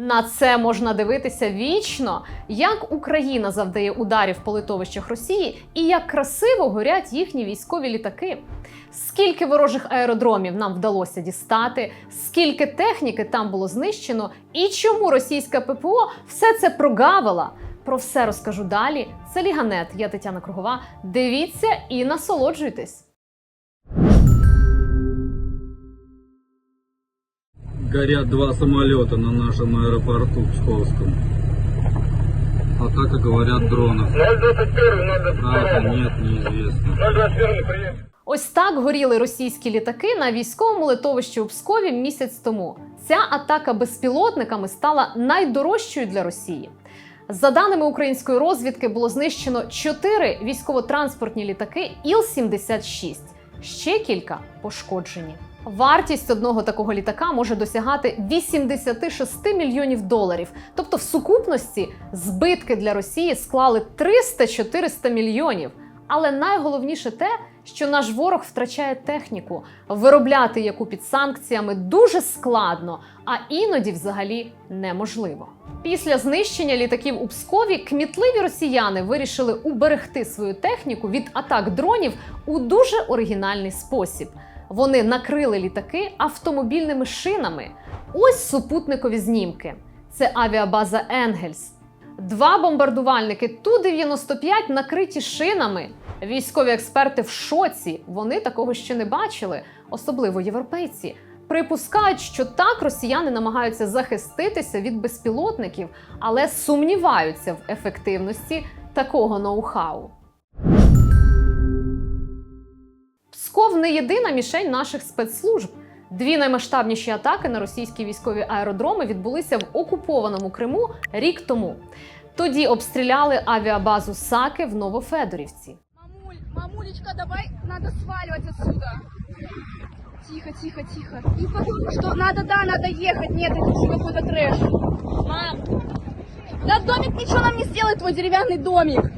На це можна дивитися вічно, як Україна завдає ударів по литовищах Росії і як красиво горять їхні військові літаки. Скільки ворожих аеродромів нам вдалося дістати, скільки техніки там було знищено, і чому російська ППО все це прогавила. Про все розкажу далі. Це Ліганет, я Тетяна Кругова. Дивіться і насолоджуйтесь. Горят два самолета на нашем аэропорту Псковском. Атака, говорят, дронов. 021, надо Правда, нет, неизвестно. 021 прием. Ось так горіли російські літаки на військовому литовищі у Пскові місяць тому. Ця атака безпілотниками стала найдорожчою для Росії. За даними української розвідки, було знищено чотири військово-транспортні літаки Іл-76. Ще кілька пошкоджені. Вартість одного такого літака може досягати 86 мільйонів доларів. Тобто, в сукупності збитки для Росії склали 300-400 мільйонів. Але найголовніше те, що наш ворог втрачає техніку, виробляти яку під санкціями дуже складно, а іноді взагалі неможливо. Після знищення літаків у Пскові кмітливі росіяни вирішили уберегти свою техніку від атак дронів у дуже оригінальний спосіб. Вони накрили літаки автомобільними шинами. Ось супутникові знімки. Це авіабаза Енгельс. Два бомбардувальники Ту-95 накриті шинами. Військові експерти в шоці. Вони такого ще не бачили, особливо європейці. Припускають, що так росіяни намагаються захиститися від безпілотників, але сумніваються в ефективності такого ноу-хау. Псков не єдина мішень наших спецслужб. Дві наймасштабніші атаки на російські військові аеродроми відбулися в окупованому Криму рік тому. Тоді обстріляли авіабазу Саки в Новофедорівці. Мамуль, мамулечка, давай, надо сваливать отсюда. Тихо, тихо, тихо. И потом, что надо, да, надо ехать. Нет, это уже какой-то трэш. Мам. Да домик ничего нам не сделает, твой деревянный домик.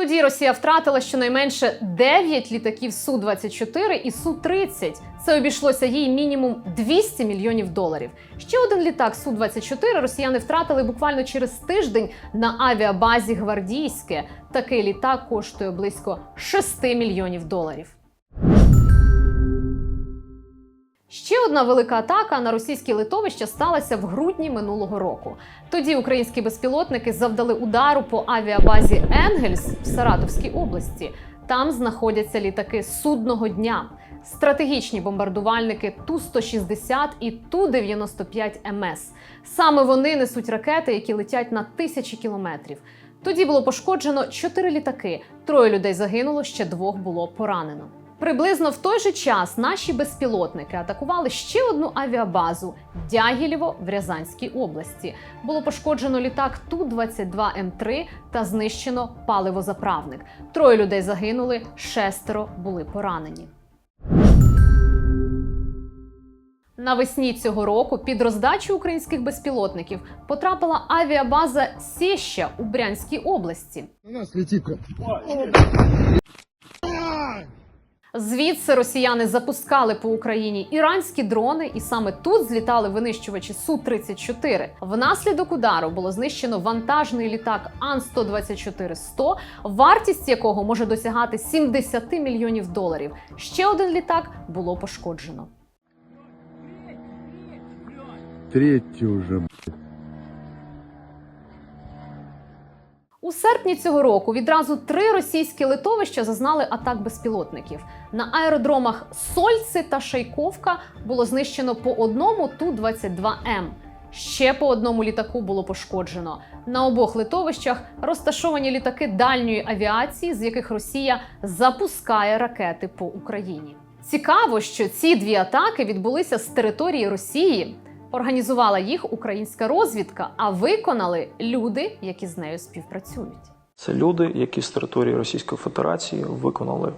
Тоді Росія втратила щонайменше 9 літаків Су-24 і Су-30. Це обійшлося їй мінімум 200 мільйонів доларів. Ще один літак Су-24 росіяни втратили буквально через тиждень на авіабазі Гвардійське. Такий літак коштує близько 6 мільйонів доларів. Ще одна велика атака на російське литовище сталася в грудні минулого року. Тоді українські безпілотники завдали удару по авіабазі Енгельс в Саратовській області. Там знаходяться літаки судного дня, стратегічні бомбардувальники Ту-160 і Ту-95 МС. Саме вони несуть ракети, які летять на тисячі кілометрів. Тоді було пошкоджено чотири літаки. Троє людей загинуло, ще двох було поранено. Приблизно в той же час наші безпілотники атакували ще одну авіабазу Дягілєво в Рязанській області. Було пошкоджено літак Ту-22М3 та знищено паливозаправник. Троє людей загинули, шестеро були поранені. Навесні цього року під роздачу українських безпілотників потрапила авіабаза Сєща у Брянській області. У нас летит. Звідси росіяни запускали по Україні іранські дрони, і саме тут злітали винищувачі Су-34. Внаслідок удару було знищено вантажний літак Ан-124-100, вартість якого може досягати 70 мільйонів доларів. Ще один літак було пошкоджено. Третий уже. У серпні цього року відразу три російські литовища зазнали атак безпілотників. На аеродромах Сольци та Шайковка було знищено по одному Ту-22М. Ще по одному літаку було пошкоджено. На обох литовищах розташовані літаки дальньої авіації, з яких Росія запускає ракети по Україні. Цікаво, що ці дві атаки відбулися з території Росії. Організувала їх українська розвідка, а виконали люди, які з нею співпрацюють. Це люди, які з території Російської Федерації виконали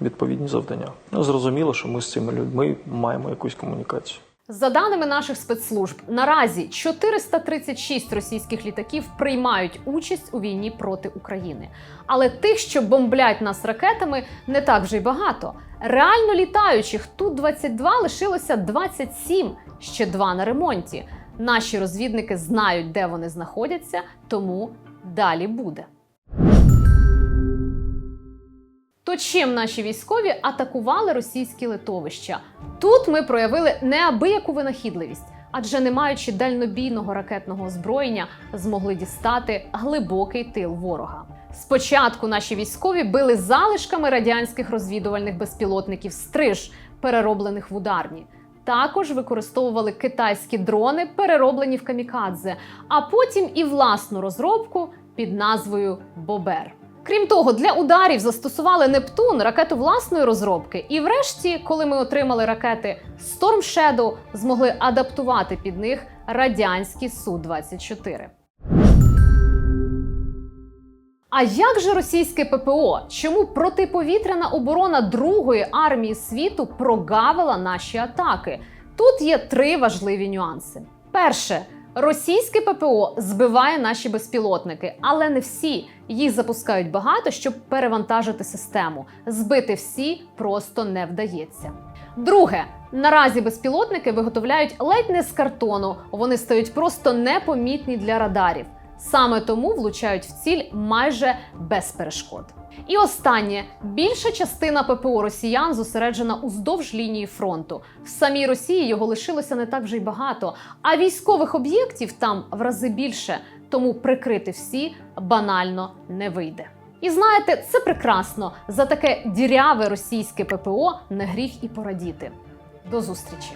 відповідні завдання. Ну, зрозуміло, що ми з цими людьми маємо якусь комунікацію. За даними наших спецслужб, наразі 436 російських літаків приймають участь у війні проти України. Але тих, що бомблять нас ракетами, не так вже й багато. Реально літаючих Ту-22 лишилося 27, ще два на ремонті. Наші розвідники знають, де вони знаходяться, тому далі буде. То чим наші військові атакували російські литовища? Тут ми проявили неабияку винахідливість, адже не маючи дальнобійного ракетного озброєння, змогли дістати глибокий тил ворога. Спочатку наші військові били залишками радянських розвідувальних безпілотників стриж, перероблених в ударні. Також використовували китайські дрони, перероблені в камікадзе, а потім і власну розробку під назвою Бобер. Крім того, для ударів застосували Нептун, ракету власної розробки. І врешті, коли ми отримали ракети Storm Shadow, змогли адаптувати під них радянські Су-24. А як же російське ППО? Чому протиповітряна оборона Другої армії світу прогавила наші атаки? Тут є три важливі нюанси. Перше, російське ППО збиває наші безпілотники, але не всі. Їх запускають багато, щоб перевантажити систему. Збити всі просто не вдається. Друге, наразі безпілотники виготовляють ледь не з картону. Вони стають просто непомітні для радарів. Саме тому влучають в ціль майже без перешкод. І останнє більша частина ППО росіян зосереджена уздовж лінії фронту. В самій Росії його лишилося не так вже й багато, а військових об'єктів там в рази більше, тому прикрити всі банально не вийде. І знаєте, це прекрасно. За таке діряве російське ППО не гріх і порадіти. До зустрічі!